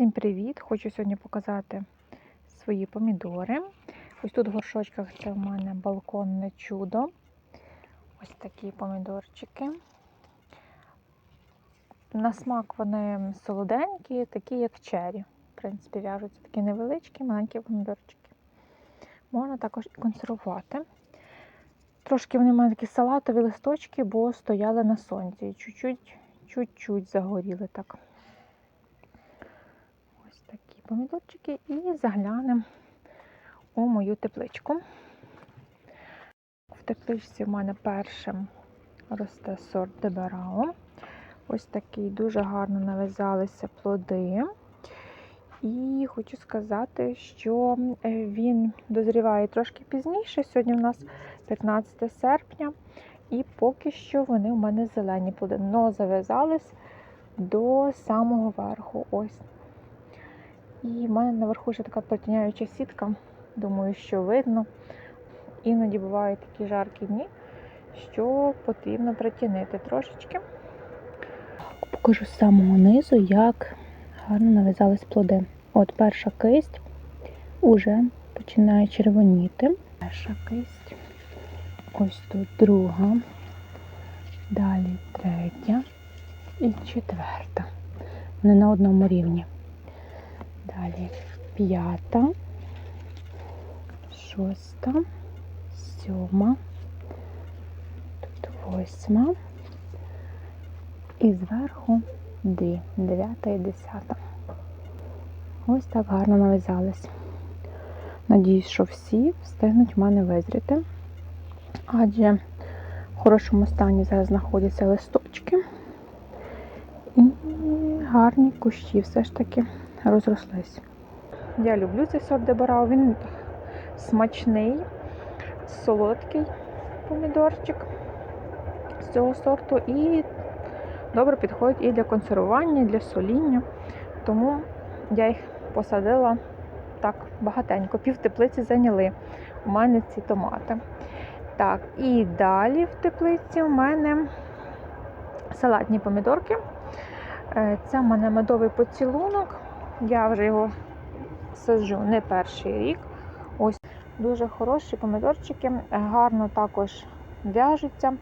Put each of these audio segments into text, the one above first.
Всім привіт! Хочу сьогодні показати свої помідори. Ось тут в горшочках це в мене балконне чудо. Ось такі помідорчики. На смак вони солоденькі, такі як чері. В принципі, в'яжуться такі невеличкі, маленькі помідорчики. Можна також і консервувати. Трошки вони мене такі салатові листочки, бо стояли на сонці. І чуть-чуть загоріли так. Помідорчики. І заглянемо у мою тепличку. В тепличці в мене першим росте сорт Деберао. Ось такий дуже гарно нав'язалися плоди. І хочу сказати, що е, він дозріває трошки пізніше. Сьогодні в нас 15 серпня, і поки що вони у мене зелені плоди, но зав'язались до самого верху. Ось. І в мене наверху ще така протиняюча сітка. Думаю, що видно. Іноді бувають такі жаркі дні, що потрібно притінити трошечки. Покажу з самого низу, як гарно нав'язались плоди. От перша кисть уже починає червоніти. Перша кисть. Ось тут друга, далі третя і четверта. Вони на одному рівні. Далі п'ята, шоста, сьома, тут восьма. І зверху дві, дев'ята і десята. Ось так гарно нав'язались. Надіюсь, що всі встигнуть в мене визріти. Адже в хорошому стані зараз знаходяться листочки. І гарні кущі все ж таки розрослись. Я люблю цей сорт дебарау, він смачний, солодкий помідорчик з цього сорту і добре підходить і для консервування, і для соління. Тому я їх посадила так багатенько. Пів теплиці зайняли у мене ці томати. Так, і далі в теплиці у мене салатні помідорки. Е, Це в мене медовий поцілунок. Я вже його саджу не перший рік. Ось дуже хороші помідорчики, гарно також в'яжуться.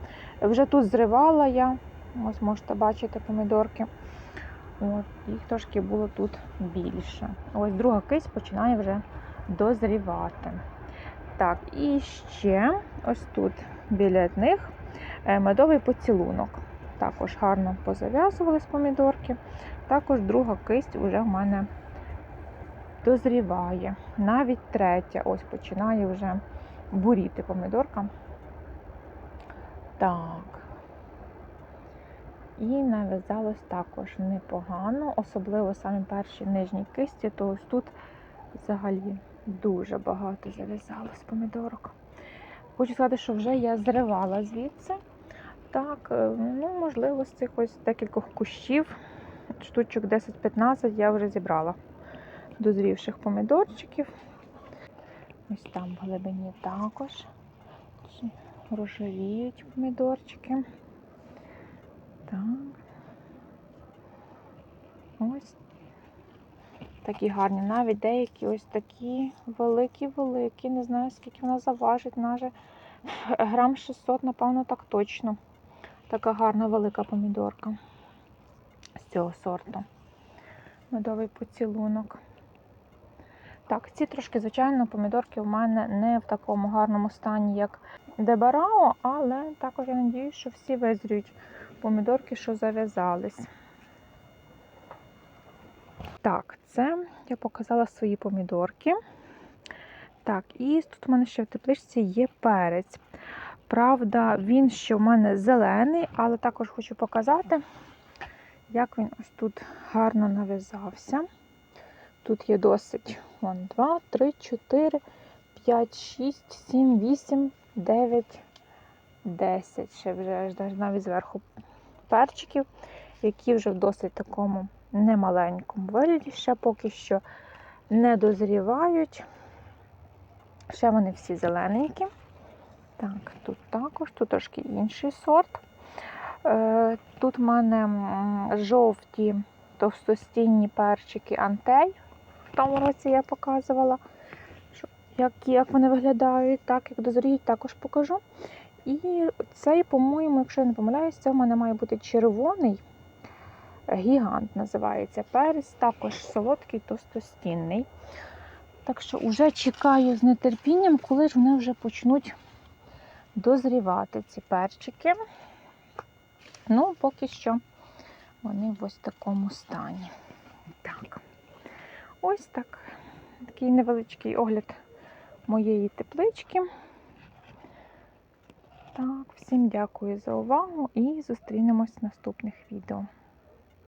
Вже тут зривала я, ось можете бачити помідорки. От, Їх трошки було тут більше. Ось друга кисть починає вже дозрівати. Так, і ще ось тут біля них е, медовий поцілунок. Також гарно позав'язувались помідорки. Також друга кисть вже в мене дозріває. Навіть третя ось починає вже буріти помідорка. Так. І нав'язалось також непогано, особливо самі перші нижні кисті, то ось тут взагалі дуже багато зав'язалось помідорок. Хочу сказати, що вже я зривала звідси. Так, е, ну, можливо, з цих ось декількох кущів, штучок 10-15 я вже зібрала дозрівших помідорчиків. Ось там в глибині також рожевіють помідорчики. Так. Ось такі гарні. Навіть деякі ось такі великі-великі. Не знаю, скільки вона заважить. Навіть грам 600, напевно, так точно. Така гарна велика помідорка з цього сорту. Медовий поцілунок. Так, ці трошки, звичайно, помідорки в мене не в такому гарному стані, як Дебарао, але також я надіюсь, що всі визріють помідорки, що зав'язались. Так, це я показала свої помідорки. Так, і тут у мене ще в тепличці є перець. Правда, він ще в мене зелений, але також хочу показати, як він ось тут гарно нав'язався. Тут є досить вон, 2, 3, 4, 5, 6, 7, 8, 9, 10. Ще вже навіть зверху перчиків, які вже в досить такому немаленькому вигляді, ще поки що не дозрівають. Ще вони всі зелененькі. Так, тут також, тут трошки інший сорт. Е, тут в мене жовті товстостінні перчики антей. В тому році я показувала, як, як вони виглядають, так як дозріють, також покажу. І цей, по-моєму, якщо я не помиляюсь, це в мене має бути червоний. Гігант називається перець, також солодкий, товстостінний. Так що вже чекаю з нетерпінням, коли ж вони вже почнуть дозрівати ці перчики. Ну, поки що вони в ось такому стані. Так. Ось так. Такий невеличкий огляд моєї теплички. Так, всім дякую за увагу і зустрінемось в наступних відео.